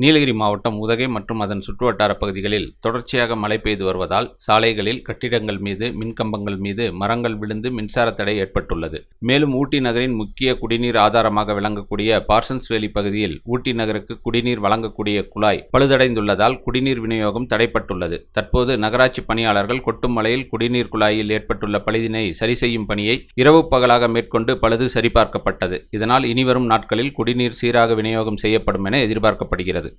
நீலகிரி மாவட்டம் உதகை மற்றும் அதன் சுற்றுவட்டார பகுதிகளில் தொடர்ச்சியாக மழை பெய்து வருவதால் சாலைகளில் கட்டிடங்கள் மீது மின்கம்பங்கள் மீது மரங்கள் விழுந்து மின்சார தடை ஏற்பட்டுள்ளது. மேலும் ஊட்டி நகரின் முக்கிய குடிநீர் ஆதாரமாக விளங்கக்கூடிய பார்சன்ஸ் வேலி பகுதியில் ஊட்டி நகருக்கு குடிநீர் வழங்கக்கூடிய குழாய் பழுதடைந்துள்ளதால் குடிநீர் விநியோகம் தடைப்பட்டுள்ளது. தற்போது நகராட்சி பணியாளர்கள் கொட்டும் மழையில் குடிநீர் குழாயில் ஏற்பட்டுள்ள பழுதினை சரி செய்யும் பணியை இரவு பகலாக மேற்கொண்டு பழுது சரிபார்க்கப்பட்டது. இதனால் இனிவரும் நாட்களில் குடிநீர் சீராக விநியோகம் செய்யப்படும் என எதிர்பார்க்கப்படுகிறது. edit.